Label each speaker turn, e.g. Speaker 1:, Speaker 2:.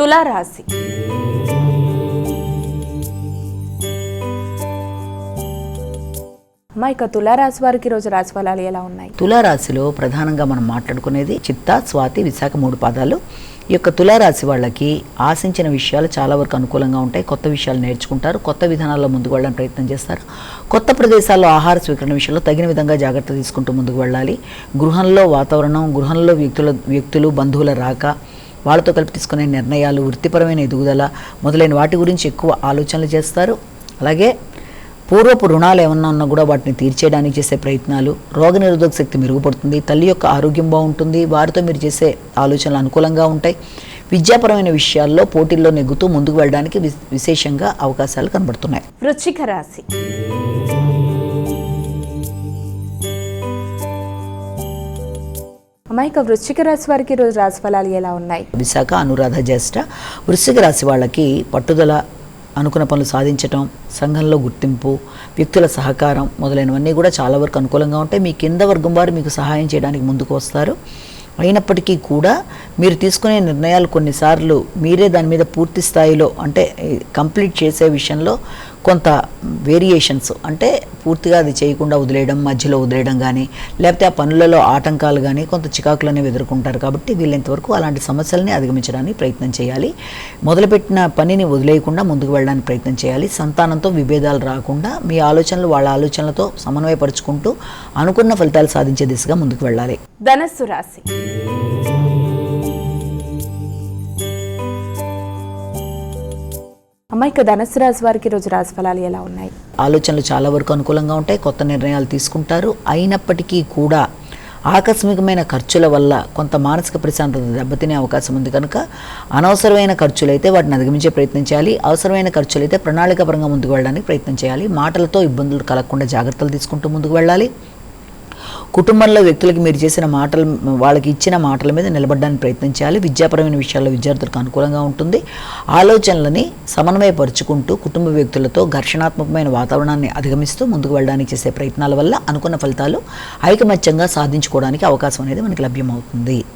Speaker 1: తులారాశి. అమ్మా ఇక తులారాశి వారికి రోజు రాశి ఫలాలు ఎలా ఉన్నాయి?
Speaker 2: తులారాశిలో ప్రధానంగా మనం మాట్లాడుకునేది చిత్త స్వాతి విశాఖ మూడు పాదాలు. ఈ యొక్క తులారాశి వాళ్ళకి ఆశించిన విషయాలు చాలా వరకు అనుకూలంగా ఉంటాయి. కొత్త విషయాలు నేర్చుకుంటారు. కొత్త విధానాల్లో ముందుకు వెళ్ళడానికి ప్రయత్నం చేస్తారు. కొత్త ప్రదేశాల్లో ఆహార స్వీకరణ విషయంలో తగిన విధంగా జాగ్రత్త తీసుకుంటూ ముందుకు వెళ్ళాలి. గృహంలో వాతావరణం గృహంలో వ్యక్తుల వ్యక్తులు బంధువుల రాక వాళ్ళతో కలిపి తీసుకునే నిర్ణయాలు వృత్తిపరమైన ఎదుగుదల మొదలైన వాటి గురించి ఎక్కువ ఆలోచనలు చేస్తారు. అలాగే పూర్వపు రుణాలు ఏమన్నా ఉన్నా కూడా వాటిని తీర్చేయడానికి చేసే ప్రయత్నాలు రోగనిరోధక శక్తి మెరుగుపడుతుంది తల్లి యొక్క ఆరోగ్యం బాగుంటుంది వారితో మీరు చేసే ఆలోచనలు అనుకూలంగా ఉంటాయి. విద్యాపరమైన విషయాల్లో పోటీల్లో నెగ్గుతూ ముందుకు వెళ్ళడానికి విశ్- విశేషంగా అవకాశాలు కనబడుతున్నాయి.
Speaker 1: వృశ్చిక రాశి. అమాయక వృశ్చిక రాశి వారికి ఈరోజు రాశిఫలాలు ఎలా ఉన్నాయి?
Speaker 2: విశాఖ అనురాధ జ్యేష్ఠ. వృశ్చిక రాశి వాళ్ళకి పట్టుదల అనుకున్న పనులు సాధించటం సంఘంలో గుర్తింపు వ్యక్తుల సహకారం మొదలైనవన్నీ కూడా చాలా వరకు అనుకూలంగా ఉంటాయి. మీ కింద వర్గం వారు మీకు సహాయం చేయడానికి ముందుకు వస్తారు. అయినప్పటికీ కూడా మీరు తీసుకునే నిర్ణయాలు కొన్నిసార్లు మీరే దాని మీద పూర్తి స్థాయిలో అంటే కంప్లీట్ చేసే విషయంలో కొంత వేరియేషన్స్ అంటే పూర్తిగా అది చేయకుండా వదిలేయడం మధ్యలో వదిలేయడం కానీ లేకపోతే ఆ పనులలో ఆటంకాలు కానీ కొంత చికాకులు అనేవి ఎదుర్కొంటారు కాబట్టి వీళ్ళంతవరకు అలాంటి సమస్యలని అధిగమించడానికి ప్రయత్నం చేయాలి. మొదలుపెట్టిన పనిని వదిలేయకుండా ముందుకు వెళ్ళడానికి ప్రయత్నం చేయాలి. సంతానంతో విభేదాలు రాకుండా మీ ఆలోచనలు వాళ్ళ ఆలోచనలతో సమన్వయపరుచుకుంటూ అనుకున్న ఫలితాలు సాధించే దిశగా ముందుకు వెళ్ళాలి.
Speaker 1: ధనస్సు రాశి. అమ్మా ఇక ధనస్సు రాశి వారికి ఈరోజు రాశి ఫలాలు ఎలా ఉన్నాయి?
Speaker 2: ఆలోచనలు చాలా వరకు అనుకూలంగా ఉంటాయి కొత్త నిర్ణయాలు తీసుకుంటారు. అయినప్పటికీ కూడా ఆకస్మికమైన ఖర్చుల వల్ల కొంత మానసిక ప్రశాంతత దెబ్బతినే అవకాశం ఉంది కనుక అనవసరమైన ఖర్చులు అయితే వాటిని అధిగమించే ప్రయత్నం చేయాలి. అవసరమైన ఖర్చులు అయితే ప్రణాళికాపరంగా ముందుకు వెళ్ళడానికి ప్రయత్నం చేయాలి. మాటలతో ఇబ్బందులు కలగకుండా జాగ్రత్తలు తీసుకుంటూ ముందుకు వెళ్ళాలి. కుటుంబంలో వ్యక్తులకి మీరు చేసిన మాటలు వాళ్ళకి ఇచ్చిన మాటల మీద నిలబడడానికి ప్రయత్నం చేయాలి. విద్యాపరమైన విషయాల్లో విద్యార్థులకు అనుకూలంగా ఉంటుంది. ఆలోచనలని సమన్వయపరుచుకుంటూ కుటుంబ వ్యక్తులతో ఘర్షణాత్మకమైన వాతావరణాన్ని అధిగమిస్తూ ముందుకు వెళ్ళడానికి చేసే ప్రయత్నాల వల్ల అనుకున్న ఫలితాలు ఐకమత్యంగా సాధించుకోవడానికి అవకాశం అనేది మనకి లభ్యమవుతుంది.